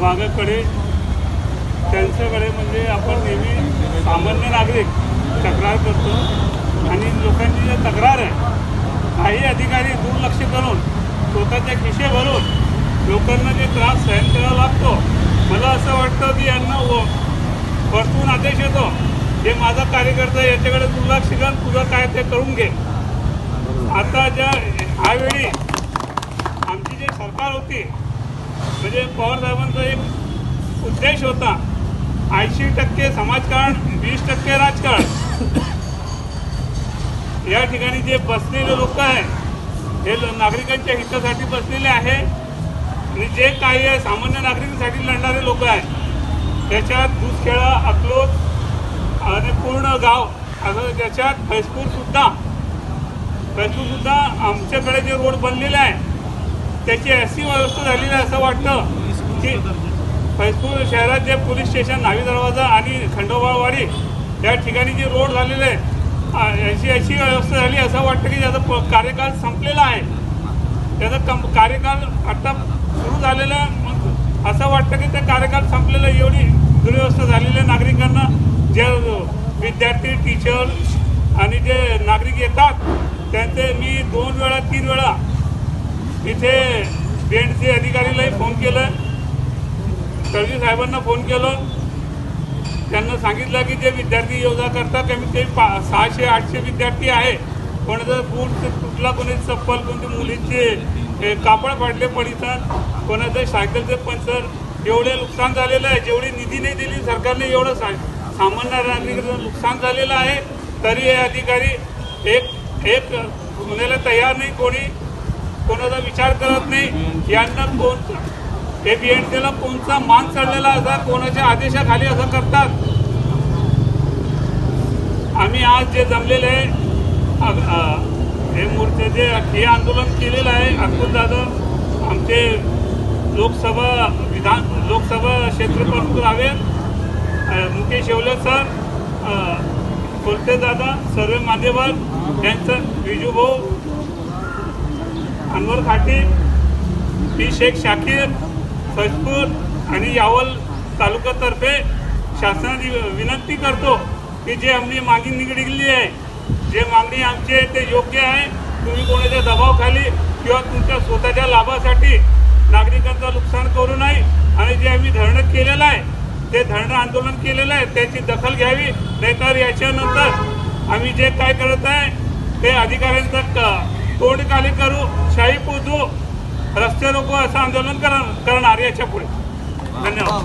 विभागाकडे त्यांच्याकडे म्हणजे आपण नेहमी सामान्य नागरिक तक्रार करतो. आणि लोकांची जी तक्रार आहे काही अधिकारी दुर्लक्ष करून स्वतःच्या खिशे भरून लोकांना जे त्रास सहन करावा लागतो. मला असं वाटतं की यांना व- वरतून आदेश येतो जे माझा कार्यकर्ता याच्याकडे दुर्लक्ष करून तुझं काय ते करून घे. आता ज्या ह्यावेळी आमची जी सरकार होती म्हणजे पवार साहेबांचा एक उद्देश होता ऐंशी टक्के समाजकारण वीस टक्के राजकारण. या ठिकाणी जे बसलेले लोक आहे हे नागरिकांच्या हितासाठी बसलेले आहे आणि जे काही आहे सामान्य नागरिकांसाठी लढणारे लोक आहेत त्याच्यात दुसखेळा अकलोज आणि पूर्ण गाव असं त्याच्यात फैजपूर सुद्धा सुद्धा आमच्याकडे जे रोड बनलेले आहे त्याची अशी व्यवस्था झालेली आहे असं वाटतं की फैजपूर शहरात जे पोलीस स्टेशन नावी दरवाजा आणि खंडोबावाडी या ठिकाणी जे रोड झालेले आहे याची अशी व्यवस्था झाली असं वाटतं की त्याचा प- संपलेला आहे त्याचा कम कार्यकाळ आत्ता सुरू झालेला आहे. मग असं वाटतं की त्या कार्यकाळ संपलेला आहे. एवढी दुर्व्यवस्था झालेली आहे नागरिकांना जे विद्यार्थी टीचर आणि जे नागरिक येतात त्यांचे मी दोन वेळा तीन वेळा इथे बीएनसी अधिकारीलाही फोन केलं. तळजी साहेबांना फोन केलं. त्यांना सांगितलं की जे विद्यार्थी योगा करतात कमीत म्हणजे कमी पा सहाशे आठशे विद्यार्थी आहे. कोणाचं बूट तुटला कोणी चप्पल कोणती मुलींचे कापड फाडले पडितात कोणाचं सायकलचे पंचर एवढे नुकसान झालेलं आहे. जेवढी निधी नाही दिली सरकारने एवढं सा सामान्य नागरिकांचं नुकसान झालेलं आहे. तरी हे अधिकारी एक एक होण्याला तयार नाही कोणी. कोणाचा विचार करत नाही यांना कोण हे बीएनसीला कोणचा मान चढलेला असा कोणाच्या आदेशाखाली असं करतात? आम्ही आज जे जमलेले आहे हे मोर्चे जे हे आंदोलन केलेलं आहे अतुल दादा आमचे लोकसभा विधान लोकसभा क्षेत्र प्रमुख रावे मुकेश येवले सर कोलते दादा सर्व मान्यवर यांचं विजूभाऊ अनवर खाटी पी शेख शाकीर फैजपूर आणि यावल तालुक्यातर्फे शासनाची विनंती करतो की जे आम्ही मागणी निगडली आहे जे मागणी आमची आहे ते योग्य आहे. तुम्ही कोणाच्या दबावाखाली किंवा तुमच्या स्वतःच्या लाभासाठी नागरिकांचं नुकसान करू नये आणि जे आम्ही धरणं केलेलं आहे ते धरणं आंदोलन केलेलं आहे त्याची दखल घ्यावी. नाहीतर याच्यानंतर आम्ही जे काय करत आहे ते अधिकाऱ्यांचं तोंड खाली करू शाही पोचू. रस्ते रोको असं आंदोलन करणार याच्यापुढे धन्यवाद.